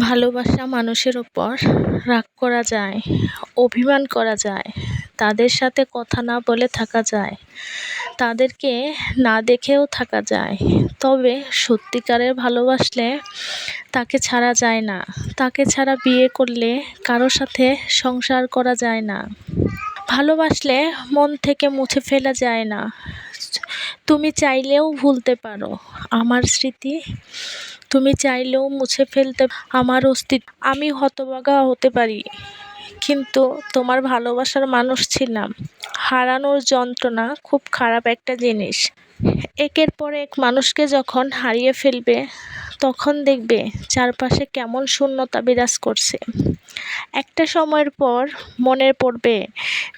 ভালোবাসা মানুষের ওপর রাগ করা যায়, অভিমান করা যায়, তাদের সাথে কথা না বলে থাকা যায়, তাদেরকে না দেখেও থাকা যায়। তবে সত্যিকারের ভালোবাসলে তাকে ছাড়া যায় না। তাকে ছাড়া বিয়ে করলে কারও সাথে সংসার করা যায় না। ভালোবাসলে মন থেকে মুছে ফেলা যায় না। তুমি চাইলেও ভুলতে পারো। আমার স্মৃতি তুমি চাইলেও মুছে ফেলতে আমার অস্তিত্ব। আমি হতভাগা হতে পারি, কিন্তু তোমার ভালোবাসার মানুষ ছিলাম। হারানোর যন্ত্রণা খুব খারাপ একটা জিনিস। একের পর এক মানুষকে যখন হারিয়ে ফেলবে, তখন দেখবে চারপাশে কেমন শূন্যতা বিরাজ করছে। একটা সময়ের পর মনে পড়বে,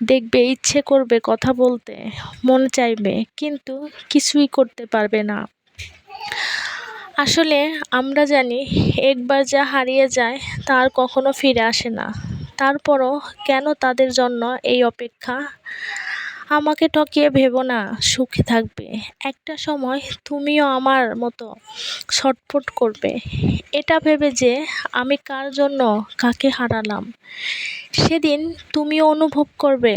দেখবে ইচ্ছে করবে কথা বলতে, মন চাইবে, কিন্তু কিছুই করতে পারবে না। আসলে আমরা জানি একবার যা হারিয়ে যায় তা আর কখনো ফিরে আসে না। তারপরও কেন তাদের জন্য এই অপেক্ষা? আমাকে ঠকিয়ে ভেবো না, সুখে থাকবে। একটা সময় তুমিও আমার মতো ছটফট করবে। এটা ভেবে যে আমি কার জন্য কাকে হারালাম? সেদিন তুমিও অনুভব করবে,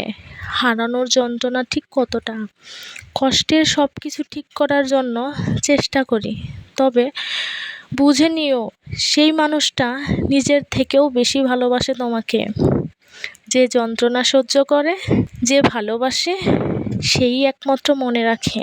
হারানোর যন্ত্রণা ঠিক কতটা? কষ্টের সব কিছু ঠিক করার জন্য চেষ্টা করি। তবে বুঝে নিও, সেই মানুষটা নিজের থেকেও বেশি ভালোবাসে তোমাকে। যে যন্ত্রণা সহ্য করে, যে ভালোবাসে, সেই একমাত্র মনে রাখে।